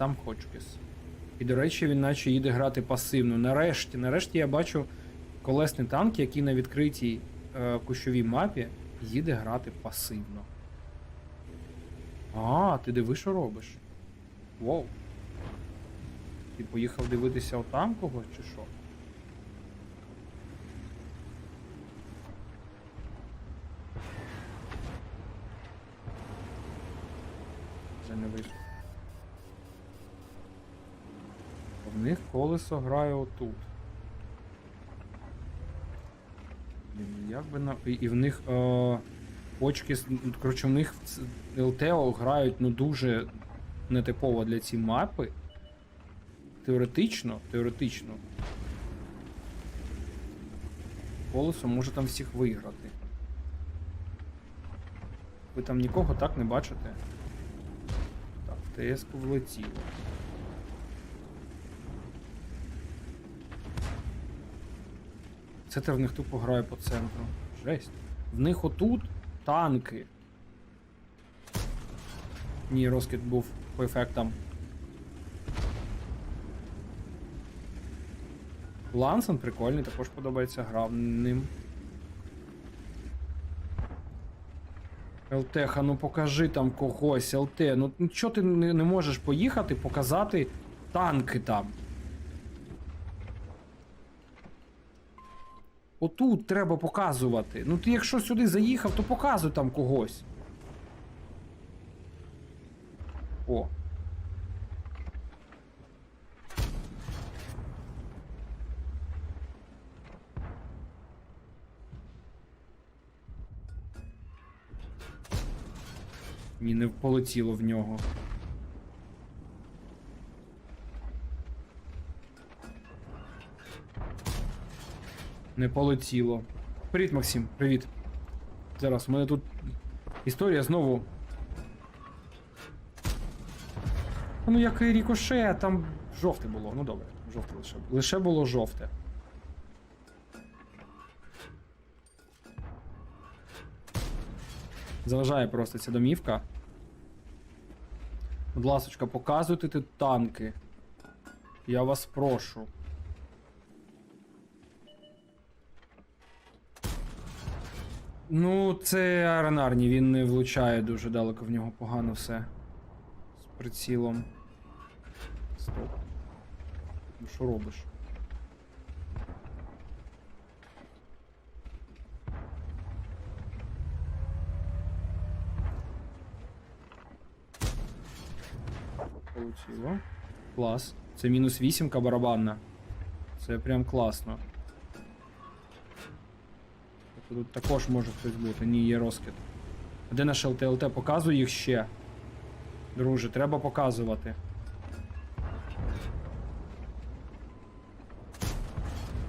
там Ходжкіс. І, до речі, він наче їде грати пасивно. Нарешті, нарешті я бачу колесний танк, який на відкритій е, кущовій мапі їде грати пасивно. А, ти диви, що робиш? Воу. Ти поїхав дивитися отам когось чи що? Вже не вийшло. В них колесо грає отут. Як би на. І, в них е, почки. Коротше, в них ЛТО грають ну дуже нетипово для цієї мапи. Теоретично, теоретично. Колесо може там всіх виграти. Ви там нікого так не бачите? Так, в ТС-ку влетіло. Це те в них тупо грає по центру. Жесть. В них отут танки. Ні, розкид був по ефектам. Лансон прикольний, також подобається гра ним. ЛТХа, ну покажи там когось, ЛТ. Ну чого ти не можеш поїхати показати танки там? Отут треба показувати. Ну ти якщо сюди заїхав, то показуй там когось. О. Ні, не полетіло в нього. Не полетіло. Привіт, Максим, привіт. Зараз, у мене тут історія знову. Ну, як і рікоше, там жовте було. Ну добре, жовте лише. Лише було жовте. Заважає просто ця домівка. Будь ласочка, показуйте тут танки. Я вас прошу. Ну, це Аренарні, він не влучає дуже далеко, в нього погано все. З прицілом. Стоп. Ну що робиш? Полетіло. Клас. Це мінус вісімка барабанна. Це прям класно. Тут також може хтось бути. Ні, є розкид. А Де наш ЛТЛТ? Показуй їх ще. Друже, треба показувати.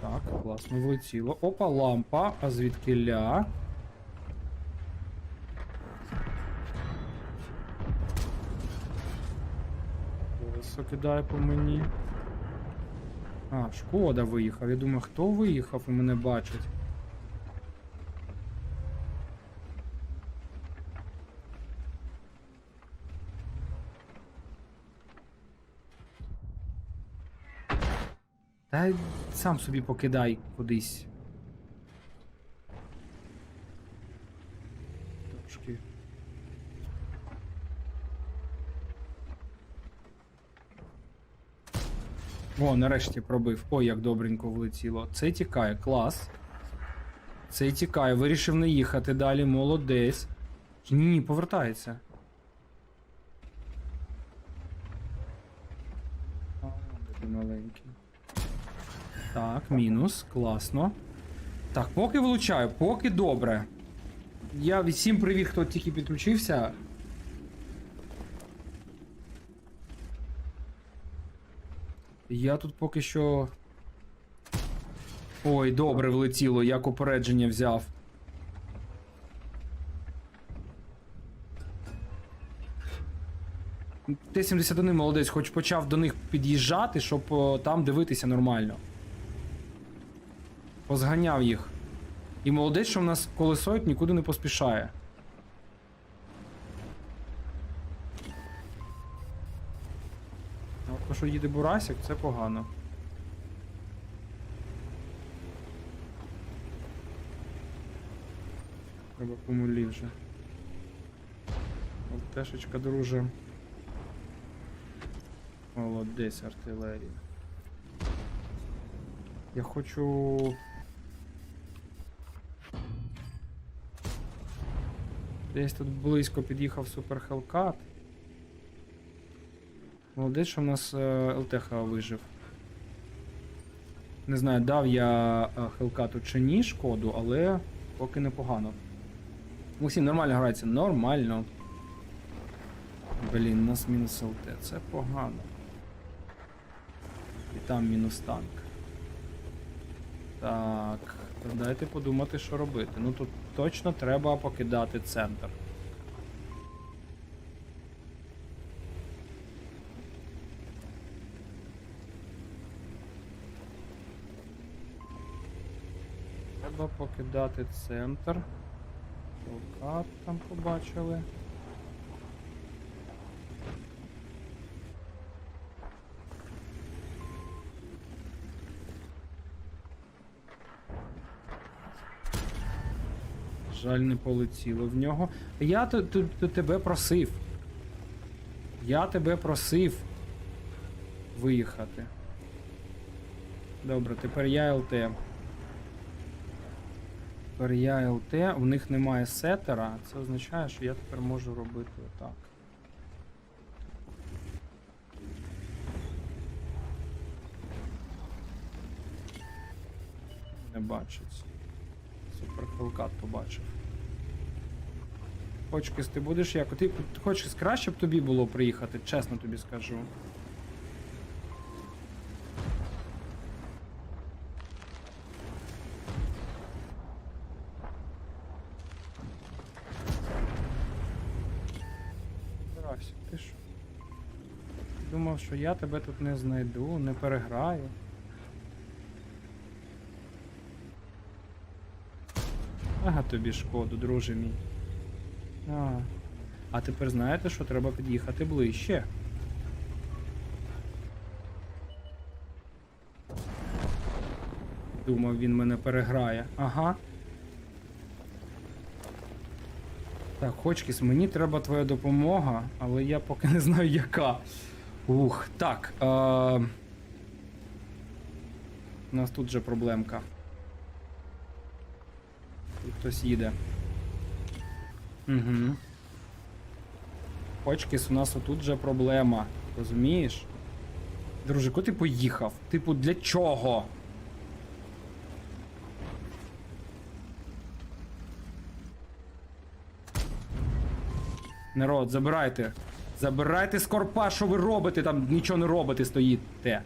Так, класно влетіло. Опа, лампа. А звідки ля? Колесо кидає по мені. А, шкода виїхав. Я думаю, хто виїхав і мене бачить. Та сам собі покидай кудись. Трошки. О, нарешті пробив. Ой, як добренько влетіло. Це тікає, клас. Це тікає, вирішив не їхати далі, молодець. Ні, ні, повертається. А, де ти маленький. Так, мінус, класно. Так, поки влучаю, поки добре. Я всім привіт, хто тільки підключився. Я тут поки що. Ой, добре влетіло, як упередження взяв. Т-71 молодець, хоч почав до них під'їжджати, щоб о, там дивитися нормально. Позганяв їх. І молодець, що в нас колесоїд нікуди не поспішає. От то, що їде Бурасик, це погано. Треба помилі вже. Тешечка, друже. Молодець артилерія. Я хочу. Десь тут близько під'їхав Супер Хелкат. Молодець, що в нас е, ЛТХ вижив. Не знаю, дав я е, Хелкату чи ні шкоду, але поки непогано. Максим, нормально грається, нормально. Блін, у нас мінус ЛТ, це погано. І там мінус танк. Так, дайте подумати, що робити. Ну тут точно треба покидати центр. Треба покидати центр. Толкат там побачили. Жаль, не полетіло в нього. Я т- т- т- тебе просив. Я тебе просив виїхати. Добре, тепер я ЛТ. Тепер я ЛТ, у них немає сетера, це означає, що я тепер можу робити отак. Не бачить. Супер Хелкат побачив. Хочкис, ти будеш як? Ти Хочкис, краще б тобі було приїхати, чесно тобі скажу. Думав, що я тебе тут не знайду, не переграю. Ага, тобі шкоду, друже мій. А, а тепер знаєте, що треба під'їхати ближче. Думав, він мене переграє. Ага. Так, Хочкіс, мені треба твоя допомога, але я поки не знаю яка. Ух, так. Е... У нас тут же проблемка. Тут хтось їде. Угу. Хочкіс, у нас отут же проблема. Розумієш? Друже, куди ти поїхав? Типу, для чого? Народ, забирайте. Забирайте скорпа, що ви робите, там нічого не робите, стоїте.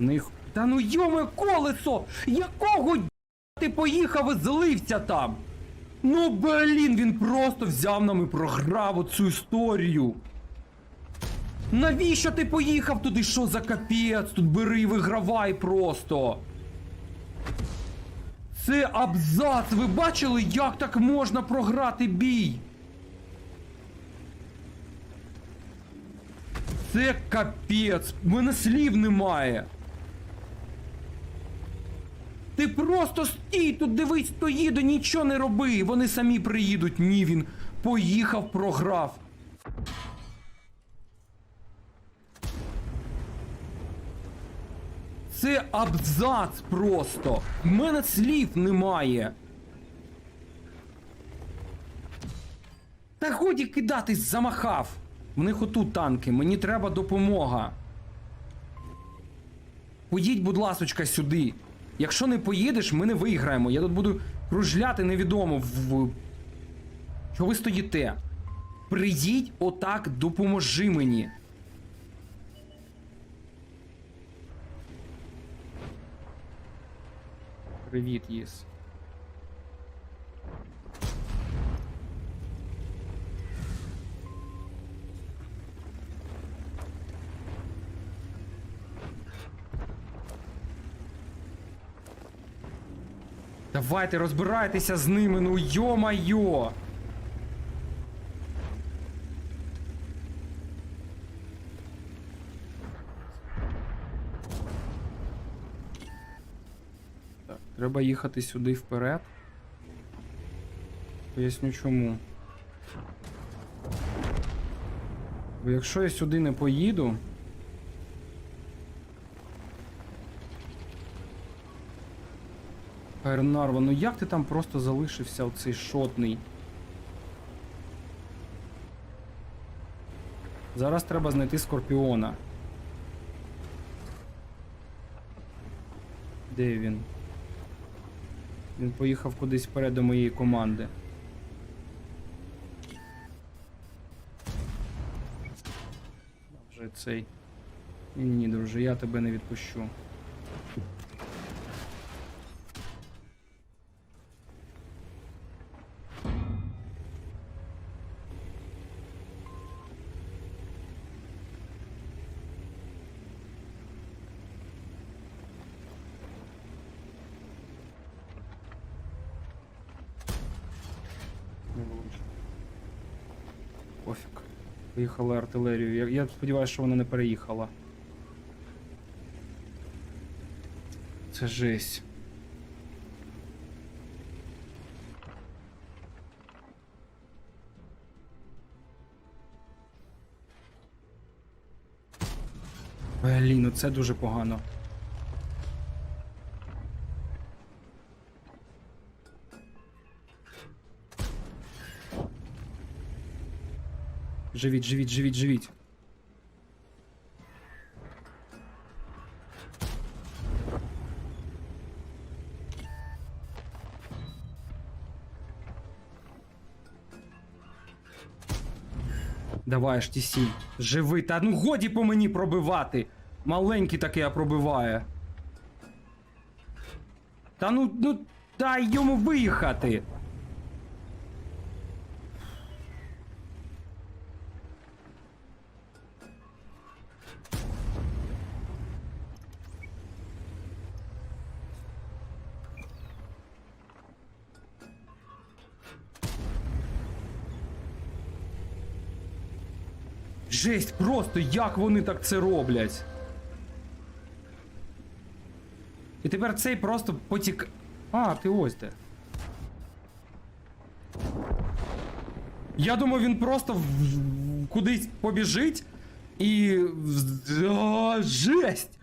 Них. Та ну йоме колесо! Якого д- ти поїхав і злився там? Ну блін, він просто взяв нам і програв оцю історію. Навіщо ти поїхав туди? Що за капець? Тут бери і вигравай просто. Це абзац. Ви бачили, як так можна програти бій? Це капець. В мене слів немає. Ти просто стій тут, дивись, стої, да нічого не роби. Вони самі приїдуть. Ні, він поїхав, програв. Це абзац просто. В мене слів немає. Та годі кидатись, замахав. В них отут танки, мені треба допомога. Поїдь, будь ласочка, сюди. Якщо не поїдеш, ми не виграємо. Я тут буду кружляти невідомо в. Що ви стоїте? Приїдь отак, допоможи мені. Привіт, Їс. Давайте розбирайтеся з ними, ну йо-майо! Треба їхати сюди вперед. Поясню чому. Бо якщо я сюди не поїду. Ернарва, ну як ти там просто залишився оцей шотний? Зараз треба знайти Скорпіона. Де він? Він поїхав кудись вперед до моєї команди. Вже цей. Ні, друже, я тебе не відпущу. Пофіг. Поїхала артилерію. Я, я сподіваюся, що вона не переїхала. Це жесть. Блін, ну це дуже погано. Живіть, живіть, живіть, живіть. Давай HTC, живи, та ну годі по мені пробивати. Маленький такий а пробиває. Та ну, ну дай йому виїхати. Жесть, просто як вони так це роблять. І тепер цей просто потік. А, ти ось де. Я думаю, він просто в- кудись побіжить і. А, жесть!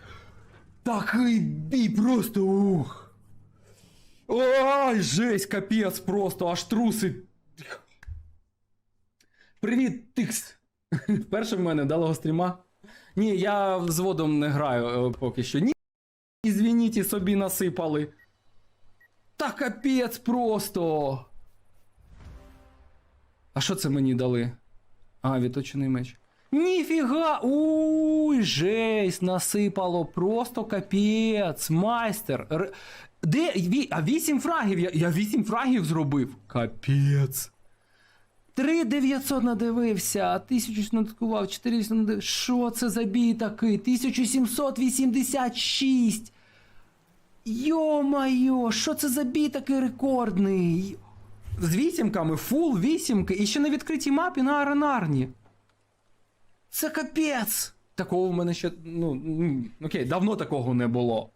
Такий бій просто ух. Ой, жесть, капець просто, аж труси. Привіт, Тикс. Вперше в мене вдалого стріма. Ні, я взводом не граю е, поки що. Ні, ізвініть, і собі насипали. Та капець просто. А що це мені дали? А, відточений меч. Ніфіга! Уй, жесть, насипало, просто капець, майстер. Р... Де? А вісім фрагів? Я, я вісім фрагів зробив. Капець. 3900 надивився, 1000 надкував, 400 надивився. Що це за бій такий? 1786. Йо-майо, що це за бій такий рекордний? З вісімками, фул вісімки і ще на відкритій мапі на аренарні. Це капець! Такого в мене ще. Ну, окей, давно такого не було.